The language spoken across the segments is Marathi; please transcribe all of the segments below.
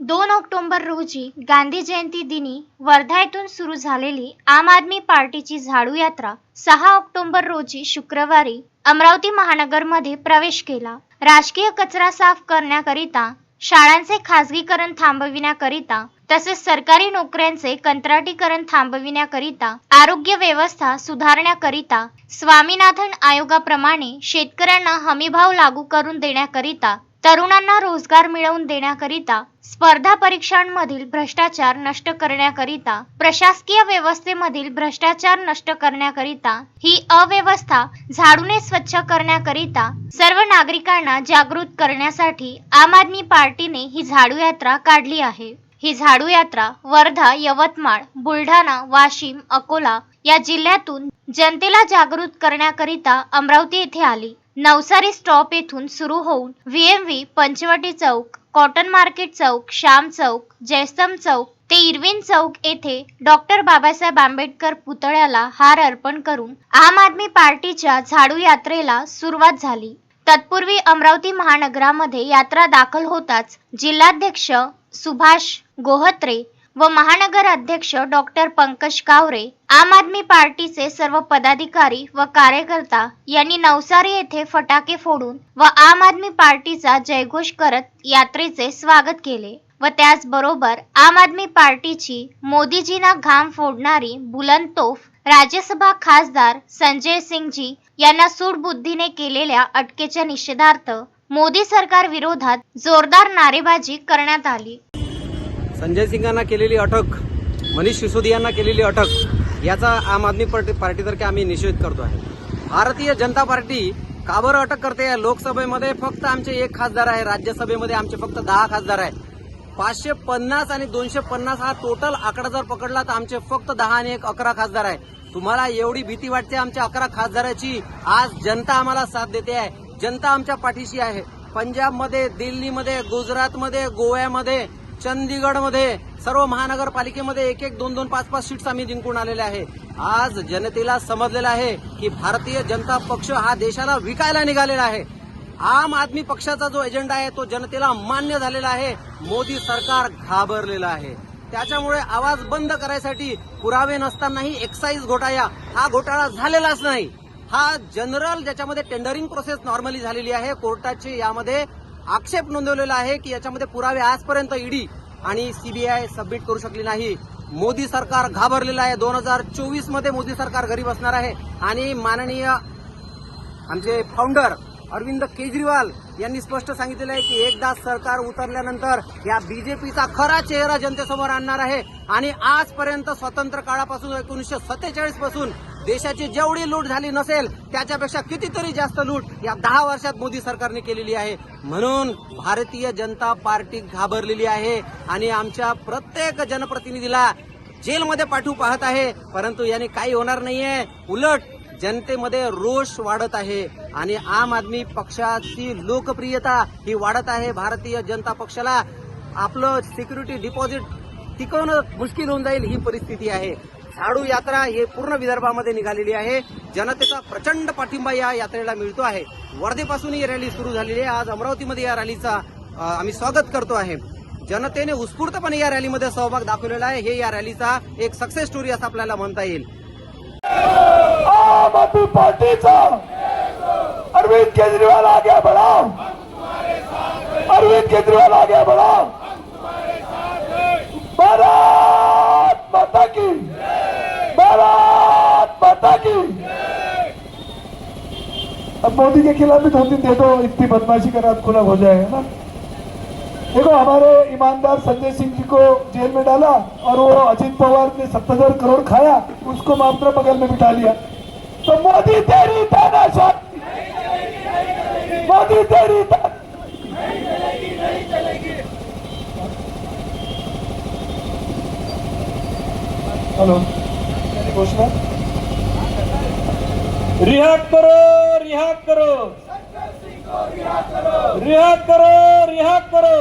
दोन ऑक्टोबर रोजी गांधी जयंती दिनी वर्धा येथून सुरू झालेली आम आदमी पार्टीची झाडू यात्रा सहा ऑक्टोबर रोजी शुक्रवारी अमरावती महानगरमध्ये प्रवेश केला. राजकीय कचरा साफ करण्याकरिता शाळांचे खासगीकरण थांबविण्याकरिता तसेच सरकारी नोकऱ्यांचे कंत्राटीकरण थांबविण्याकरिता आरोग्य व्यवस्था सुधारण्याकरिता स्वामीनाथन आयोगाप्रमाणे शेतकऱ्यांना हमीभाव लागू करून देण्याकरिता तरुणांना रोजगार मिळवून देण्याकरिता स्पर्धा परीक्षांमधील भ्रष्टाचार नष्ट करण्याकरिता प्रशासकीय व्यवस्थेमधील भ्रष्टाचार नष्ट करण्याकरिता ही अव्यवस्था झाडूने स्वच्छ करण्याकरिता सर्व नागरिकांना जागृत करण्यासाठी आम आदमी पार्टीने ही झाडू यात्रा काढली आहे. ही झाडू यात्रा वर्धा यवतमाळ बुलढाणा वाशिम अकोला या जिल्ह्यातून जनतेला जागृत करण्याकरिता अमरावती येथे आली. नवसारी स्टॉप येथून सुरू होऊन व्हीएमव्ही पंचवटी चौक कॉटन मार्केट चौक श्याम चौक जयस्तम चौक ते इरविन चौक येथे डॉक्टर बाबासाहेब आंबेडकर पुतळ्याला हार अर्पण करून आम आदमी पार्टीच्या झाडू यात्रेला सुरुवात झाली. तत्पूर्वी अमरावती महानगरामध्ये यात्रा दाखल होताच जिल्हाध्यक्ष सुभाष गोहत्रे व महानगर अध्यक्ष डॉक्टर पंकज कावरे आम आदमी पार्टीचे सर्व पदाधिकारी व कार्यकर्ता यांनी नवसारी येथे फटाके फोडून व आम आदमी पार्टीचा जयघोष करत यात्रेचे स्वागत केले व त्याचबरोबर आम आदमी पार्टीची मोदीजींना घाम फोडणारी बुलंद तोफ राज्यसभा खासदार संजय सिंगजी यांना सूडबुद्धीने केलेल्या अटकेच्या निषेधार्थ मोदी सरकार विरोधात जोरदार नारेबाजी करण्यात आली. संजय सिंगांना केलेली अटक मनीष सिसोदियांना केलेली अटक याचा आम आदमी पार्टी पार्टीतर्फे आम्ही निषेध करतो आहे. भारतीय जनता पार्टी का बरं अटक करते आहे लोकसभेमध्ये? फक्त आमचे एक खासदार आहे राज्यसभेमध्ये आमचे फक्त दहा खासदार आहे पाचशे पन्नास आणि दोनशे पन्नास हा टोटल आकडा जर पकडला तर आमचे फक्त दहा आणि एक अकरा खासदार आहे तुम्हाला एवढी भीती वाटते आमच्या अकरा खासदाराची? आज जनता आम्हाला साथ देते आहे. जनता आमच्या पाठीशी आहे. पंजाबमध्ये दिल्लीमध्ये गुजरातमध्ये गोव्यामध्ये चंदीगडमध्ये सर्व महानगरपालिकेमध्ये एक एक दोन दोन पाच पाच सीट्स आम्ही जिंकून आलेले आहे. आज जनतेला समजलेलं आहे की भारतीय जनता पक्ष हा देशाला विकायला निघालेला आहे. आम आदमी पक्षाचा जो एजेंडा आहे तो जनतेला मान्य झालेला आहे. मोदी सरकार घाबरलेलं आहे. त्याच्यामुळे आवाज बंद करायसाठी पुरावे नसतानाही एक्साईज घोटाळा हा घोटाळा झालेलाच नाही. हा जनरल ज्याच्यामध्ये टेंडरिंग प्रोसेस नॉर्मली झालेली आहे कोर्टाची यामध्ये आक्षेप नोंदवलेला आहे की याच्यामध्ये पुरावे आजपर्यंत ईडी आणि सीबीआय सबमिट करू शकली नाही. मोदी सरकार घाबरलेलं आहे. दोन हजार चोवीसमध्ये मोदी सरकार घरी बसणार आहे. आणि माननीय आमचे फाउंडर अरविंद केजरीवाल यांनी स्पष्ट सांगितलेलं आहे की एकदा सरकार उतरल्यानंतर या बीजेपीचा खरा चेहरा जनतेसमोर आणणार आहे. आणि आजपर्यंत स्वतंत्र काळापासून एकोणीसशे सत्तेचाळीसपासून देशाची जेवढी लूट झाली नसेल त्याच्यापेक्षा कितीतरी जास्त लूट या दहा वर्षात मोदी सरकारने केलेली आहे. म्हणून भारतीय जनता पार्टी घाबरलेली आहे आणि आमच्या प्रत्येक जनप्रतिनिधीला जेलमध्ये पाठवू पाहत आहे. परंतु याने काही होणार नाहीये. उलट जनतेमध्ये रोष वाढत आहे आणि आम आदमी पक्षाची लोकप्रियता ही वाढत आहे. भारतीय जनता पक्षाला आपलं सिक्युरिटी डिपॉझिट टिकवणं मुश्किल होऊन जाईल ही परिस्थिती आहे. झाडू यात्रा हे पूर्ण विदर्भामध्ये निघालेली आहे. जनतेचा प्रचंड पाठिंबा या यात्रेला मिळतो आहे. वर्धेपासून ही रॅली सुरू झालेली आहे. आज अमरावतीमध्ये या रॅलीचा आम्ही स्वागत करतो आहे. जनतेने उत्स्फूर्तपणे या रॅलीमध्ये सहभाग दाखवलेला आहे. हे या रॅलीचा एक सक्सेस स्टोरी असं आपल्याला म्हणता येईल. आम आदमी पार्टीचा अरविंद केजरीवाल आगे बढ़ाओ अरविंद केजरीवाल आगे बढ़ाओ भारत माता की भारत माता की। अब मोदी के खिलाफ भी दो तीन दे दो, इतनी बदमाशी का रात खुला हो जाएगा ना? देखो, हमारे ईमानदार संजय सिंह जी को जेल में डाला और वो अजीत पवार ने सत्तर करोड़ खाया, उसको मात्र बगल में बिठा लिया। तो मोदी तेरी मोदी तेरी हेलो। मेरी घोषणा रिहा करो रिहा करो रिहा करो रिहा करो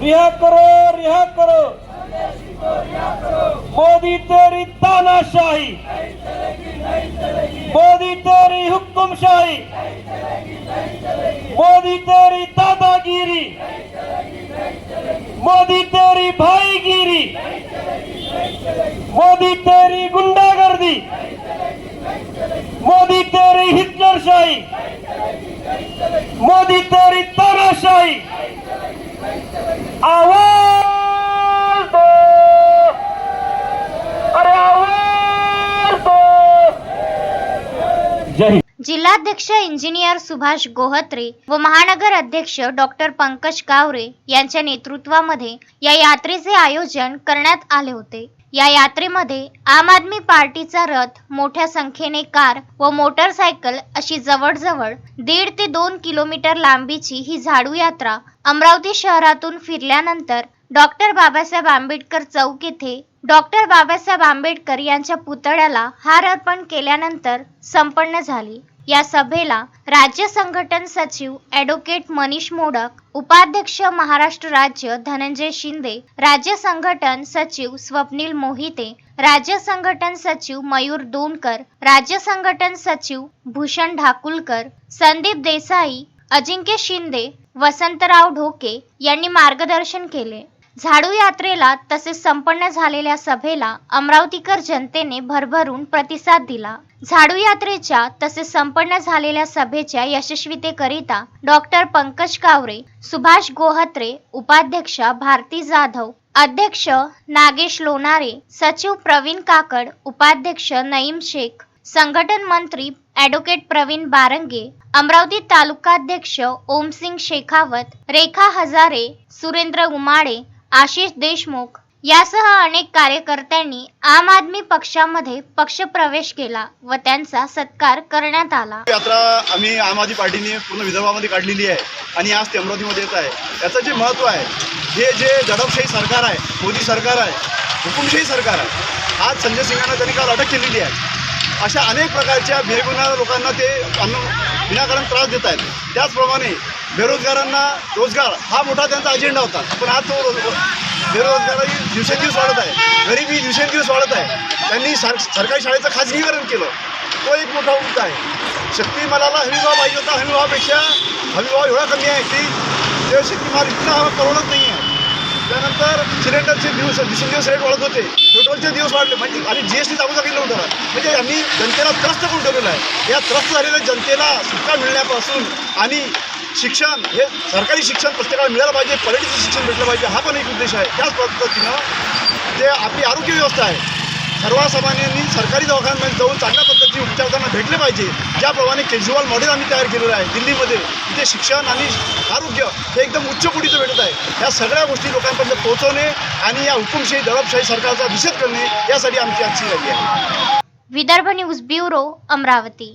रिहा करो रिहा करो मोदी तेरी तानाशाही मोदी तेरी हुक्मशाही मोदी तेरी दादागिरी मोदी तेरी भाईगिरी मोदी तेरी गुंडागर्दी. मोदी तेरी हिटलरशाही. मोदी तेरी तानाशाही. आवाज दो. अरे आवाज दो. जय जिल्हाध्यक्ष इंजिनियर सुभाष गोहत्रे व महानगर अध्यक्ष डॉक्टर पंकज कावरे यांच्या नेतृत्वामध्ये या यात्रेचे आयोजन करण्यात आले होते. या यात्रेमध्ये आम आदमी पार्टीचा रथ मोठ्या संख्येने कार व मोटरसायकल अशी जवळजवळ दीड ते दोन किलोमीटर लांबीची ही झाडू यात्रा अमरावती शहरातून फिरल्यानंतर डॉक्टर बाबासाहेब आंबेडकर चौक येथे डॉक्टर बाबासाहेब आंबेडकर यांच्या पुतळ्याला हार अर्पण केल्यानंतर संपन्न झाली. या सभेला राज्य संघटन सचिव ॲडव्होकेट मनीष मोडक उपाध्यक्ष महाराष्ट्र राज्य धनंजय शिंदे राज्य संघटन सचिव स्वप्नील मोहिते राज्य संघटन सचिव मयूर दोनकर राज्य संघटन सचिव भूषण ढाकुलकर संदीप देसाई अजिंक्य शिंदे वसंतराव ढोके यांनी मार्गदर्शन केले. झाडू यात्रेला तसेच संपन्न झालेल्या सभेला अमरावतीकर जनतेने भरभरून प्रतिसाद दिला. झाडू यात्रेच्या तसेच संपन्न झालेल्या सभेच्या यशस्वीतेकरिता डॉक्टर पंकज कावरे सुभाष गोहत्रे उपाध्यक्षा भारती जाधव अध्यक्ष नागेश लोणारे सचिव प्रवीण काकड उपाध्यक्ष नईम शेख संघटन मंत्री ॲडव्होकेट प्रवीण बारंगे अमरावती तालुकाध्यक्ष ओमसिंग शेखावत रेखा हजारे सुरेंद्र उमाडे आशिष देशमुख यासह अनेक कार्यकर्त्यांनी आम आदमी पक्षामध्ये पक्षप्रवेश केला व त्यांचा सत्कार करण्यात आला. यात्रा आम्ही आम आदमी पार्टीने पूर्ण विदर्भामध्ये काढलेली आहे आणि आज ते अमरावतीमध्ये येत आहे. याचं जे महत्त्व आहे हे जे दडपशाही सरकार आहे मोदी सरकार आहे हुकुमशाही सरकार आहे आज संजय सिंगांना त्यांनी काल अटक केलेली आहे. अशा अनेक प्रकारच्या बेगुन्हा लोकांना ते अन्न विनाकारण त्रास देत आहेत. त्याचप्रमाणे बेरोजगारांना रोजगार हा मोठा त्यांचा अजेंडा होता. पण आज तो बेरोजगारी दिवसेंदिवस वाढत आहे. गरिबी दिवसेंदिवस वाढत आहे. त्यांनी सर सरकारी शाळेचं खाजगीकरण केलं. तो एक मोठा मुद्दा आहे. शक्तिमालाला हमीभाव पाहिजे होता. हमीभावापेक्षा हमीभाव एवढा कमी आहे की ते शक्तिमाल इतका परवडत नाही त्यानंतर सिलेंडरचे दिवस दिवसेंदिवस रेट वाढत होते. पेट्रोलचे दिवस वाढले. म्हणजे आणि जी एस टी चालू केलं होतं म्हणजे आम्ही जनतेला त्रस्त करून ठेवलेलं आहे. या त्रस्त झालेल्या जनतेला सुटका मिळण्यापासून आणि शिक्षण हे सरकारी शिक्षण प्रत्येकाला मिळालं पाहिजे क्वालिटीचं शिक्षण भेटलं पाहिजे हा पण एक उद्देश आहे. त्याच पद्धतीनं जे आपली आरोग्य व्यवस्था आहे. सर्वसामान्यांनी सरकारी दवाखान्यात जाऊन चांगल्या पद्धतीने उपचार त्यांना भेटले पाहिजे. ज्याप्रमाणे केजरीवाल मॉडेल आम्ही तयार केलेलं आहे दिल्लीमध्ये. इथे शिक्षण आणि आरोग्य हे एकदम उच्च कुटीचं भेटत आहे. या सगळ्या गोष्टी लोकांपर्यंत पोहोचवणे आणि या हुकुमशाही दडपशाही सरकारचा निषेध करणे यासाठी आमची आजची रॅली आहे. Vidarbha news bureau Amravati.